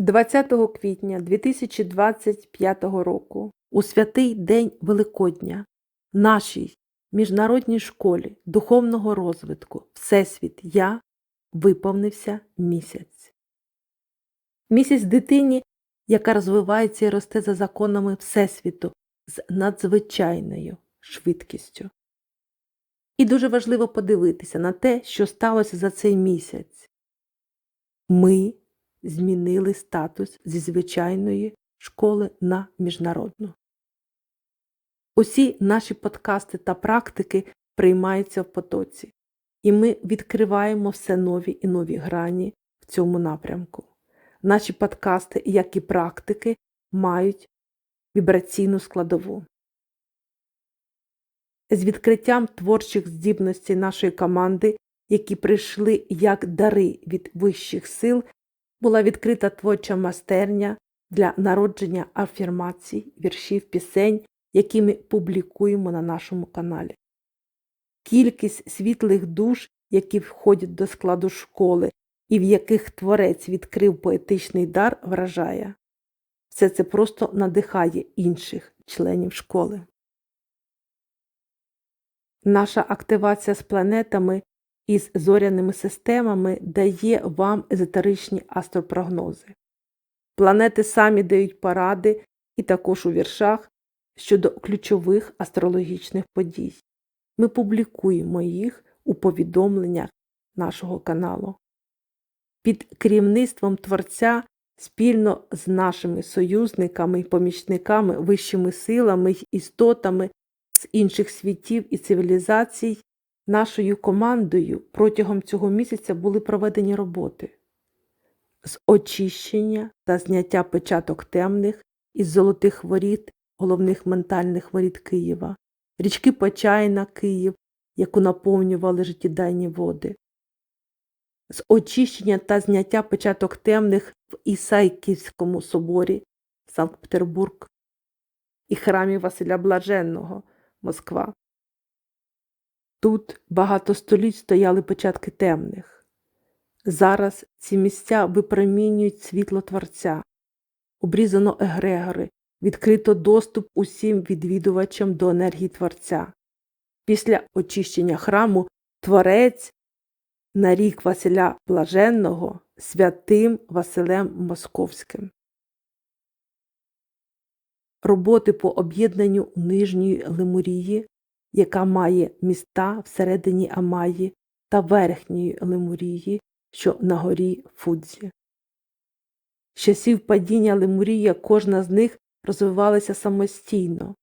20 квітня 2025 року, у святий день Великодня, нашій міжнародній школі духовного розвитку Всесвіт Я виповнився місяць. Місяць дитині, яка розвивається і росте за законами Всесвіту з надзвичайною швидкістю. І дуже важливо подивитися на те, що сталося за цей місяць. Ми змінили статус зі звичайної школи на міжнародну. Усі наші подкасти та практики приймаються в потоці, і ми відкриваємо все нові і нові грані в цьому напрямку. Наші подкасти, як і практики, мають вібраційну складову. З відкриттям творчих здібностей нашої команди, які прийшли як дари від вищих сил, була відкрита творча майстерня для народження афірмацій, віршів, пісень, які ми публікуємо на нашому каналі. Кількість світлих душ, які входять до складу школи і в яких творець відкрив поетичний дар, вражає. Все це просто надихає інших членів школи. Наша активація з планетами і з зоряними системами дає вам езотеричні астропрогнози. Планети самі дають поради і також у віршах щодо ключових астрологічних подій. Ми публікуємо їх у повідомленнях нашого каналу. Під керівництвом Творця спільно з нашими союзниками і помічниками, вищими силами й істотами з інших світів і цивілізацій, нашою командою протягом цього місяця були проведені роботи з очищення та зняття печаток темних із золотих воріт, головних ментальних воріт Києва, річки Почайна Київ, яку наповнювали життєдайні води, з очищення та зняття печаток темних в Ісайківському соборі Санкт-Петербург і храмі Василя Блаженного Москва. Тут багато століть стояли початки темних. Зараз ці місця випромінюють світло Творця, обрізано егрегори, відкрито доступ усім відвідувачам до енергії Творця. Після очищення храму Творець нарік Василя Блаженного святим Василем Московським. Роботи по об'єднанню Нижньої Лемурії, яка має міста всередині Амаї та Верхньої Лемурії, що на горі Фудзі. З часів падіння Лемурія кожна з них розвивалася самостійно.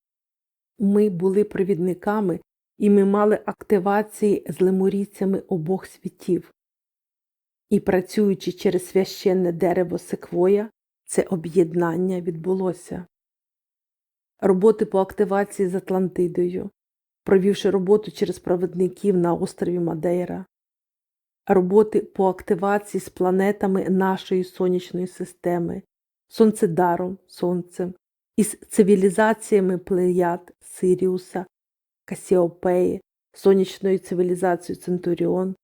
Ми були провідниками і ми мали активації з лемурійцями обох світів. І працюючи через священне дерево секвоя, це об'єднання відбулося. Роботи по активації з Атлантидою, провівши роботу через провідників на острові Мадейра, роботи по активації з планетами нашої сонячної системи, сонцедаром, сонцем, із цивілізаціями Плеяд, Сиріуса, Касіопеї, сонячною цивілізацією Центуріон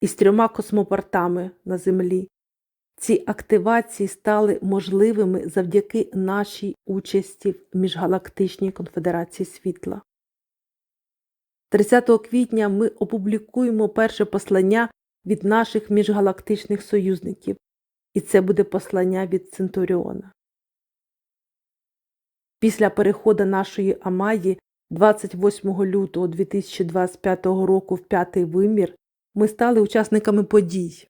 і з трьома космопортами на Землі. Ці активації стали можливими завдяки нашій участі в Міжгалактичній конфедерації світла. 30 квітня ми опублікуємо перше послання від наших міжгалактичних союзників, і це буде послання від Центуріона. Після переходу нашої Амаї 28 лютого 2025 року в п'ятий вимір ми стали учасниками подій,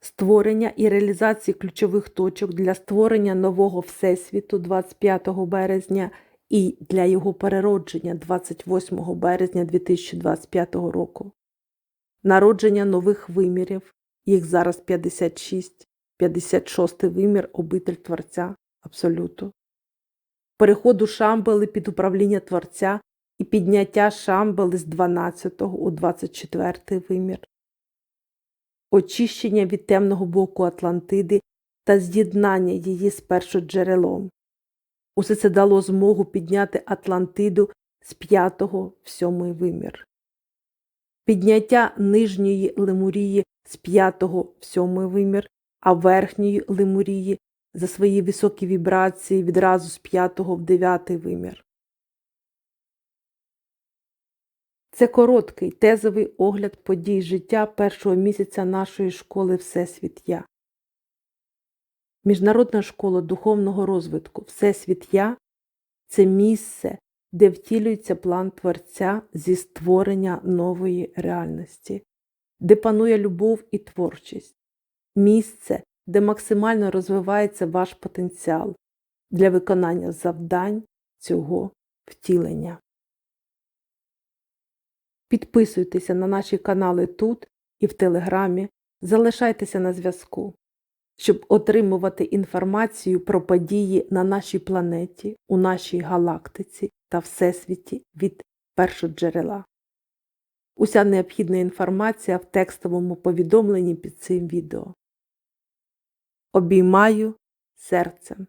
створення і реалізації ключових точок для створення нового Всесвіту 25 березня і для його переродження 28 березня 2025 року, народження нових вимірів, їх зараз 56, 56 вимір обитель Творця Абсолюту. Переходу Шамбали під управління Творця і підняття Шамбали з 12 у 24 вимір, очищення від темного боку Атлантиди та з'єднання її з першоджерелом. Усе це дало змогу підняти Атлантиду з 5 в 7 вимір. Підняття нижньої Лемурії з 5 в 7 вимір а верхньої лемурії за свої високі вібрації відразу з п'ятого в дев'ятий вимір. Це короткий тезовий огляд подій життя першого місяця нашої школи Всесвіт Я. Міжнародна школа духовного розвитку Всесвіт Я це місце, де втілюється план Творця зі створення нової реальності, де панує любов і творчість, місце, де максимально розвивається ваш потенціал для виконання завдань цього втілення. Підписуйтеся на наші канали тут і в Телеграмі, залишайтеся на зв'язку, щоб отримувати інформацію про події на нашій планеті, у нашій галактиці та Всесвіті від першоджерела. Уся необхідна інформація в текстовому повідомленні під цим відео. Обіймаю серцем.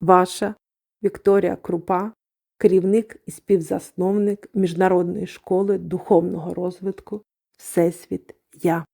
Ваша Вікторія Крупа, керівник і співзасновник Міжнародної школи духовного розвитку Всесвіт Я.